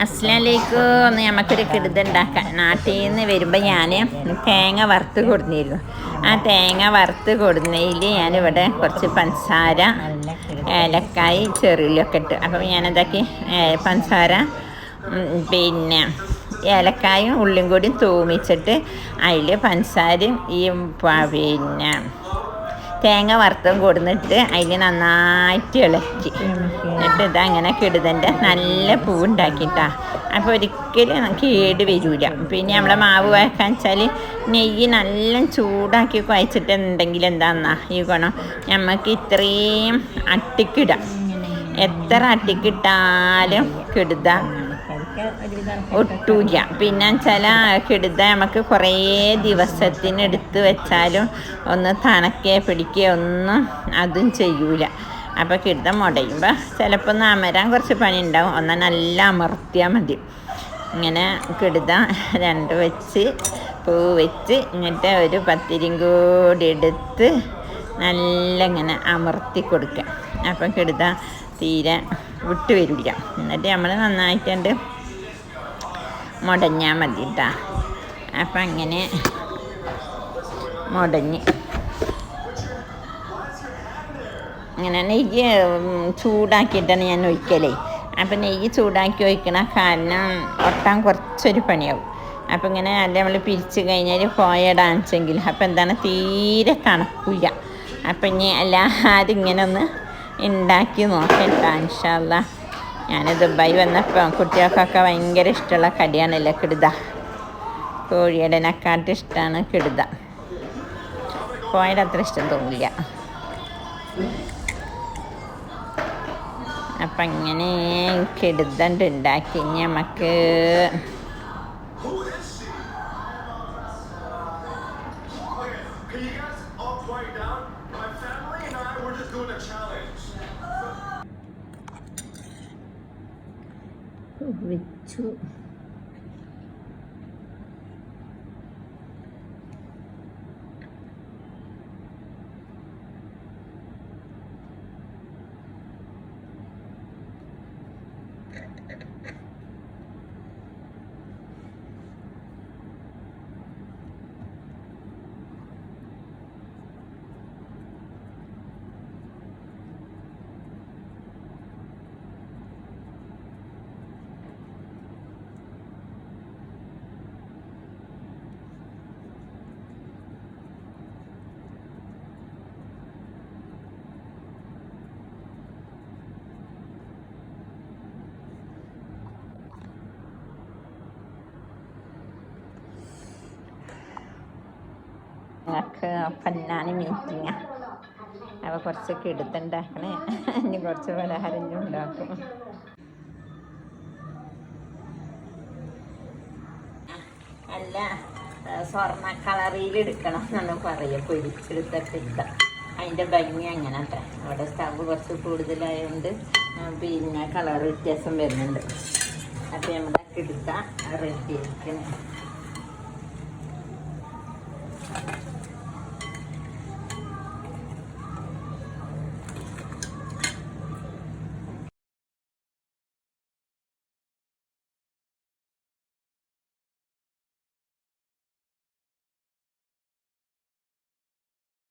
അസ്ലാലേക്ക് ഒന്ന് നമുക്കൊരു കിടുത ഉണ്ടാക്കാം നാട്ടിൽ നിന്ന് വരുമ്പോൾ ഞാൻ തേങ്ങ വറുത്ത് കൊടുന്നിരുന്നു. ആ തേങ്ങ വറുത്ത് കൊടുന്നതിൽ ഞാനിവിടെ കുറച്ച് പഞ്ചസാര ഏലക്കായി ചെറിയിലൊക്കെ ഇട്ട്. അപ്പം ഞാനെന്താക്കി? ഏ, പഞ്ചസാര പിന്നെ ഏലക്കായും ഉള്ളിയും കൂടി തൂമിച്ചിട്ട് അതിൽ പഞ്ചസാരയും ഈ പിന്നെ തേങ്ങ വറുത്തും കൊടുന്നിട്ട് അതിൽ നന്നായിട്ട് ഇളക്കി. എന്നിട്ട് ഇത് അങ്ങനെ കിടുതന്റെ നല്ല പൂവുണ്ടാക്കിട്ടാ. അപ്പോൾ ഒരിക്കലും കേട് വരില്ല പിന്നെ നമ്മളെ മാവ് വയ്ക്കാൻ വെച്ചാൽ നെയ്യ് നല്ല ചൂടാക്കി കുഴച്ചിട്ടുണ്ടെങ്കിൽ എന്താന്നാ? ഈ ഗുണം. നമുക്ക് ഇത്രയും അട്ടിക്കിടാം. എത്ര അട്ടിക്കിട്ടാലും കിടുത. ഒട്ടൂല പിന്നെ വെച്ചാൽ കിടുത നമുക്ക് കുറേ ദിവസത്തിന് എടുത്ത് വെച്ചാലും ഒന്ന് തണക്കേ പിടിക്കുകയോ ഒന്നും അതും ചെയ്യൂല. അപ്പോൾ കിടുത മുടയുമ്പോൾ ചിലപ്പോൾ ഒന്ന് അമരാൻ കുറച്ച് പണി ഉണ്ടാവും. ഒന്ന് നല്ല അമർത്തിയാൽ മതി. ഇങ്ങനെ കിടുത രണ്ട് വെച്ച് പൂ വെച്ച് ഇങ്ങനത്തെ ഒരു പത്തിരിയും കൂടി എടുത്ത് നല്ല ഇങ്ങനെ അമർത്തി കൊടുക്കുക അപ്പം കിടുത തീരെ വിട്ടു വരില്ല. എന്നിട്ട് നമ്മൾ നന്നായിട്ടുണ്ട് മുടഞ്ഞാൽ മതി കേട്ടോ അപ്പം അങ്ങനെ മുടഞ്ഞ് അങ്ങനെ നെയ്യ് ചൂടാക്കിയിട്ടാണ് ഞാൻ ഒഴിക്കലേ. അപ്പം നെയ്യ് ചൂടാക്കി ഒഴിക്കണ കാരണം ഒട്ടാൻ കുറച്ചൊരു പണിയാവും. അപ്പം ഇങ്ങനെ അല്ല നമ്മൾ പിരിച്ചു കഴിഞ്ഞാൽ കോയടാണെച്ചെങ്കിൽ അപ്പം എന്താണ്? തീരെ തണുക്കില്ല. അപ്പം ഇനി എല്ലാവരും ഇങ്ങനെ ഒന്ന് ഉണ്ടാക്കി നോക്കട്ടാ ഇൻഷാല്ല ഞാൻ ദുബായി വന്നപ്പോൾ കുട്ടികൾക്കൊക്കെ ഭയങ്കര ഇഷ്ടമുള്ള കടിയാണല്ലോ കിടുത. കോഴിയുടെ നക്കാട്ട് ഇഷ്ടമാണ് കിടുത. കോഴിയുടെ അത്ര ഇഷ്ടം തോന്നില്ല. അപ്പം അങ്ങനെ കിടുതണ്ട് ഉണ്ടാക്കി. നമുക്ക് Can you guys all quiet down? My family and I, we're just doing a challenge. വെച്ചു ഞങ്ങൾക്ക് പന്നാണ് മീറ്റിംഗ് അപ്പോൾ കുറച്ച് കിടുത്തുണ്ടാക്കണേ ഇനി കുറച്ച് പലഹാരം ഉണ്ടാക്കും. അല്ല സ്വർണ കളറിൽ എടുക്കണം എന്നാണ് പറയുക. പൊരിച്ചെടുത്തിട്ട് അതിന്റെ ഭംഗി അങ്ങനെ അത്ര. അവിടെ സ്റ്റവ് കുറച്ച് കൂടുതലായതുകൊണ്ട് പിന്നെ കളർ വ്യത്യാസം വരുന്നുണ്ട്. അപ്പം നമ്മുടെ കിടുത്ത റെഡി ആയിരിക്കണം.